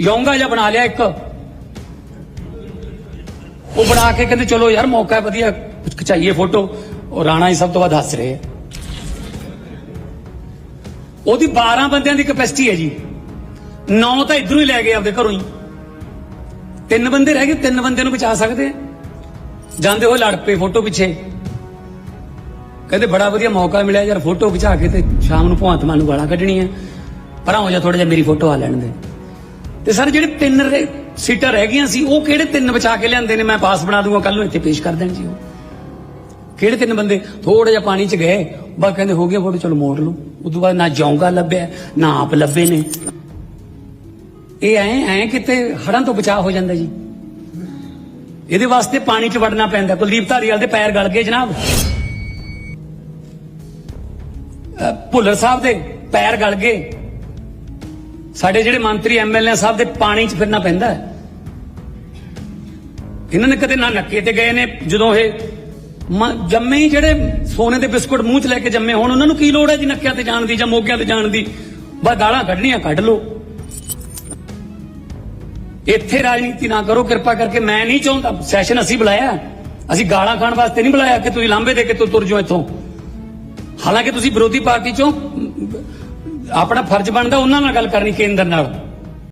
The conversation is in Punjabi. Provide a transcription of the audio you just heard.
ਯੋਂਗਾ ਜਿਹਾ ਬਣਾ ਲਿਆ ਇੱਕ। ਉਹ ਬਣਾ ਕੇ ਕਹਿੰਦੇ, ਚਲੋ ਯਾਰ, ਮੌਕਾ ਹੈ ਵਧੀਆ, ਖਿਚਾਈਏ ਫੋਟੋ ਉਹ ਰਾਣਾ ਹੀ ਸਭ ਤੋਂ ਵੱਧ ਹੱਸ ਰਹੇ ਆ। ਉਹਦੀ 12 ਬੰਦਿਆਂ ਦੀ ਕਪੈਸਿਟੀ ਹੈ ਜੀ। 9 ਤਾਂ ਇਧਰੋਂ ਹੀ ਲੈ ਗਏ ਆਪਦੇ ਘਰੋਂ ਹੀ। ਤਿੰਨ ਬੰਦੇ ਰਹਿ ਗਏ, ਤਿੰਨ ਬੰਦੇ ਨੂੰ ਬਚਾ ਸਕਦੇ ਆ। ਜਾਂਦੇ ਹੋਏ ਲੜ ਪਏ ਫੋਟੋ ਪਿੱਛੇ। ਕਹਿੰਦੇ, ਬੜਾ ਵਧੀਆ ਮੌਕਾ ਮਿਲਿਆ ਯਾਰ ਫੋਟੋ ਖਿਚਾ ਕੇ ਤੇ ਸ਼ਾਮ ਨੂੰ ਭਗਵੰਤ ਮਾਨ ਨੂੰ ਗਾਲਾਂ ਕੱਢਣੀਆਂ। ਪਰਾਂ ਹੋ ਜਾ ਥੋੜਾ ਜਿਹਾ ਮੇਰੀ ਫੋਟੋ ਆ ਲੈਣ ਦੇ। ਤੇ ਸਰ ਜਿਹੜੇ ਤਿੰਨ ਸੀਟਾਂ ਰਹਿ ਗਈਆਂ ਸੀ, ਉਹ ਕਿਹੜੇ ਤਿੰਨ ਬਚਾ ਕੇ ਲਿਆਂਦੇ ਨੇ? ਮੈਂ ਪਾਸ ਬਣਾ ਦੂੰਗਾ ਕੱਲ ਨੂੰ ਇੱਥੇ ਪੇਸ਼ ਕਰ ਦੇਣ ਜੀ ਉਹ। ਕਿਹੜੇ ਤਿੰਨ ਬੰਦੇ? ਥੋੜਾ ਜਿਹਾ ਪਾਣੀ 'ਚ ਗਏ, ਬਸ ਕਹਿੰਦੇ ਹੋ ਗਿਆ ਫੋਟੋ, ਚਲੋ ਮੋੜ ਲਓ। ਤੋਂ ਬਾਅਦ ਨਾ ਜੌਂਗਾ ਲੱਭਿਆ, ਨਾ ਆਪ ਲੱਭੇ ਨੇ। ਇਹ ਐ ਐ ਕਿਤੇ ਹੜਾਂ ਤੋਂ ਬਚਾਅ ਹੋ ਜਾਂਦਾ ਜੀ। ਇਹਦੇ ਵਾਸਤੇ ਪਾਣੀ 'ਚ ਵੜਨਾ ਪੈਂਦਾ। ਕੁਲਦੀਪ ਧਾਰੀਵਾਲ ਦੇ ਪੈਰ ਗਲ ਗਏ ਜਨਾਬ। ਭੁੱਲਰ ਸਾਹਿਬ ਦੇ ਪੈਰ ਗਲ ਗਏ। ਸਾਡੇ ਜਿਹੜੇ ਮੰਤਰੀ ਐਮਐਲਏ ਸਾਹਿਬ ਦੇ ਪਾਣੀ 'ਚ ਫਿਰਨਾ ਪੈਂਦਾ ਹੈ। ਇਹਨਾਂ ਨੇ ਕਦੇ ਨਾ ਨੱਕੇ ਤੇ ਗਏ ਨੇ, ਜਦੋਂ ਇਹ ਜੰਮੇ ਹੀ ਜਿਹੜੇ ਸੋਨੇ ਦੇ ਬਿਸਕੁਟ ਮੂੰਹ 'ਚ ਲੈ ਕੇ ਜੰਮੇ ਹੋਣ, ਉਹਨਾਂ ਨੂੰ ਕੀ ਲੋੜ ਹੈ ਜੀ ਨੱਕਿਆਂ ਤੇ ਜਾਣ ਦੀ ਜਾਂ ਮੋਗਿਆਂ ਤੇ ਜਾਣ ਦੀ? ਬਸ ਗਾਲਾਂ ਕੱਢਣੀਆਂ, ਕੱਢ ਲੋ ਇੱਥੇ ਰਾਜਨੀਤੀ ਨਾ ਕਰੋ, ਕਿਰਪਾ ਕਰਕੇ ਮੈਂ ਨਹੀਂ ਚਾਹੁੰਦਾ। ਸੈਸ਼ਨ ਅਸੀਂ ਬੁਲਾਇਆ। ਅਸੀਂ ਗਾਲਾਂ ਖਾਣ ਵਾਸਤੇ ਨਹੀਂ ਬੁਲਾਇਆ ਕਿ ਤੁਸੀਂ ਲਾਂਬੇ ਦੇ ਕੇ ਤੂੰ, ਤੁਰ ਜਾਓ ਇੱਥੋਂ। ਹਾਲਾਂਕਿ ਤੁਸੀਂ ਵਿਰੋਧੀ ਪਾਰਟੀ ਚੋਂ ਆਪਣਾ ਫਰਜ਼ ਬਣਦਾ ਉਹਨਾਂ ਨਾਲ ਗੱਲ ਕਰਨੀ ਕੇਂਦਰ ਨਾਲ।